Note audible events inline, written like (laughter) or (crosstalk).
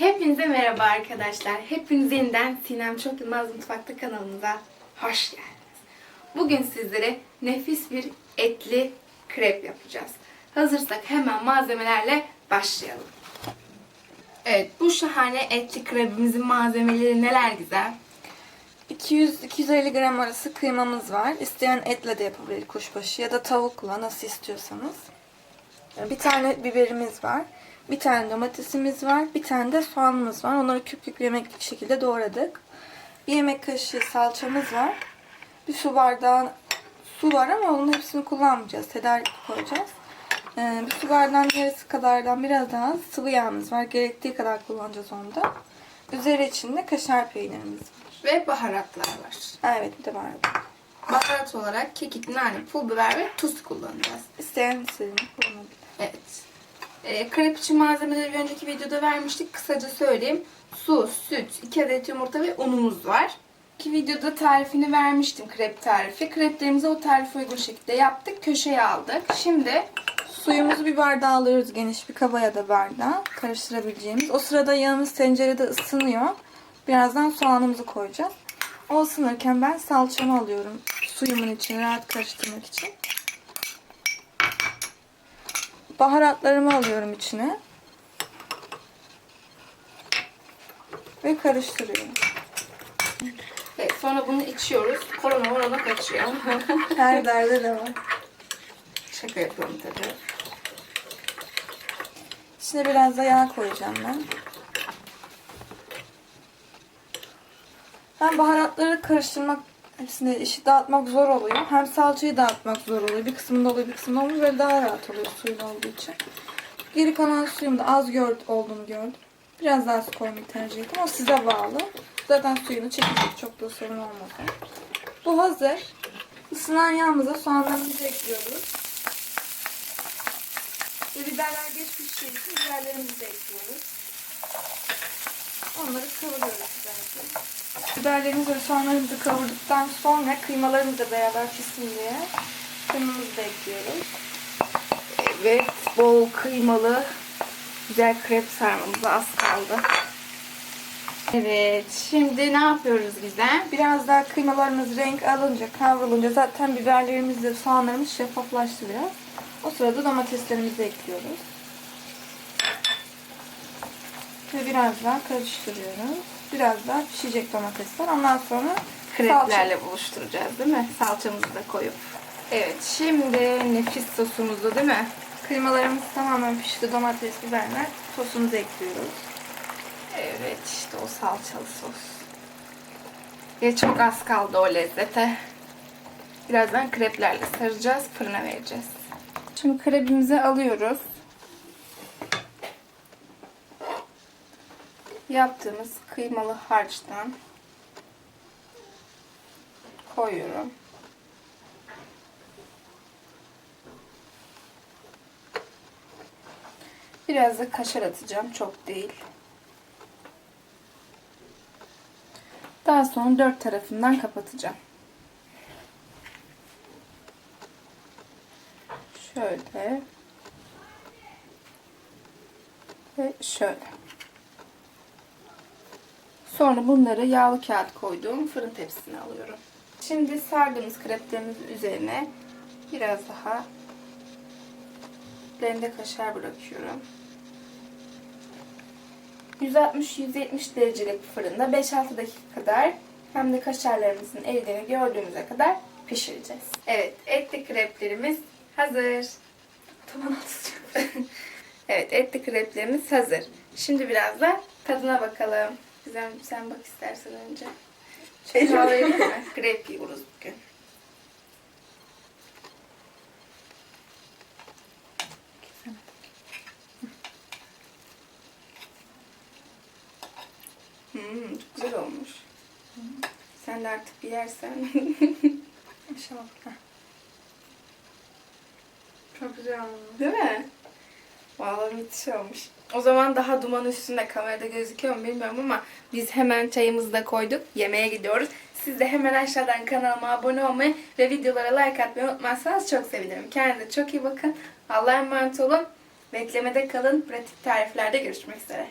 Hepinize merhaba arkadaşlar. Hepiniz yeniden Sinem Çok Yılmaz Mutfakta kanalımıza hoş geldiniz. Bugün sizlere nefis bir etli krep yapacağız. Hazırsak hemen malzemelerle başlayalım. Evet, bu şahane etli krebimizin malzemeleri neler güzel. 200-250 gram arası kıymamız var. İsteyen etle de yapabilir kuşbaşı ya da tavukla nasıl istiyorsanız. Bir tane biberimiz var. Bir tane domatesimiz var. Bir tane de soğanımız var. Onları küp küp yemeklik şekilde doğradık. Bir yemek kaşığı salçamız var. Bir su bardağı su var ama onun hepsini kullanmayacağız. Tedarik koyacağız. Ee, bir su bardağının yarısı kadardan biraz daha sıvı yağımız var. Gerektiği kadar kullanacağız onu da. Üzeri içinde kaşar peynirimiz var. Ve baharatlar var. Evet bir de var. Baharat olarak kekik, nane, pul biber ve tuz kullanacağız. İsteyen istediğini kullanabilir. Evet. E, krep için malzemeleri önceki videoda vermiştik. Kısaca söyleyeyim. Su, süt, 2 adet yumurta ve unumuz var. İki videoda tarifini vermiştim krep tarifi. Kreplerimizi o tarife uygun şekilde yaptık. Köşeye aldık. Şimdi Suyumuzu bir bardağa alıyoruz geniş bir kaba ya da bardağa karıştırabileceğimiz. O sırada yağımız tencerede ısınıyor. Birazdan soğanımızı koyacağız. O ısınırken ben salçamı alıyorum suyumun içine rahat karıştırmak için. Baharatlarımı alıyorum içine. Ve karıştırıyorum. evet, sonra bunu içiyoruz. Korona morona kaçıyor. (laughs) Her derde de var. Şaka yapıyorum tabii. İçine biraz da yağ koyacağım ben. Ben baharatları karıştırmak, hepsini işi dağıtmak zor oluyor. Hem salçayı dağıtmak zor oluyor. Bir kısmında oluyor, bir kısmında olmuyor. Böyle daha rahat oluyor suyun olduğu için. Geri kalan suyum da az gör, olduğunu gördüm. Biraz daha su koymayı tercih ettim. O size bağlı. Zaten suyunu çekecek. Çok da sorun olmaz. Bu hazır. Isınan yağımıza soğanlarımızı ekliyoruz. Ve biberler geç piştiği için biberlerimizi de ekliyoruz. Onları kavuruyoruz güzelce. Biberlerimizi ve soğanlarımızı kavurduktan sonra kıymalarımız da beraber pişsin diye kıymamızı da ekliyoruz. Evet, bol kıymalı güzel krep sarmamıza az kaldı. Evet, şimdi ne yapıyoruz güzel? Biraz daha kıymalarımız renk alınca, kavrulunca zaten biberlerimiz de soğanlarımız şeffaflaştı biraz. O sırada domateslerimizi ekliyoruz. Ve biraz daha karıştırıyoruz. Biraz daha pişecek domatesler. Ondan sonra Kreplerle buluşturacağız değil mi? Salçamızı da koyup. Evet, şimdi nefis sosumuzu değil mi? Kıymalarımız tamamen pişti. Domates, biberler. Sosumuzu ekliyoruz. Evet, işte o salçalı sos. Ve çok az kaldı o lezzete. Birazdan kreplerle saracağız, fırına vereceğiz. Şimdi krebimizi alıyoruz. Yaptığımız kıymalı harçtan koyuyorum. Biraz da kaşar atacağım, çok değil. Daha sonra dört tarafından kapatacağım. Şöyle. Ve şöyle. Sonra bunları yağlı kağıt koyduğum fırın tepsisine alıyorum. Şimdi sardığımız kreplerimizin üzerine biraz daha blende kaşar bırakıyorum. 160-170 derecelik fırında 5-6 dakika kadar hem de kaşarlarımızın eridiğini gördüğümüze kadar pişireceğiz. Evet, etli kreplerimiz hazır. Tamam atacağım. (laughs) evet, etli kreplerimiz hazır. Şimdi biraz da tadına bakalım. Güzel, sen bak istersen önce. (laughs) Elim. Kahve mi? (laughs) Krep yiyoruz bugün. Hmm, çok güzel olmuş. Sen de artık bir yersen. İnşallah. Çok güzel oldu. Değil mi? Vallahi müthiş olmuş. O zaman daha duman üstünde kamerada gözüküyor mu bilmiyorum ama biz hemen çayımızı da koyduk. Yemeğe gidiyoruz. Siz de hemen aşağıdan kanalıma abone olmayı ve videolara like atmayı unutmazsanız çok sevinirim. Kendinize çok iyi bakın. Allah'a emanet olun. Beklemede kalın. Pratik tariflerde görüşmek üzere.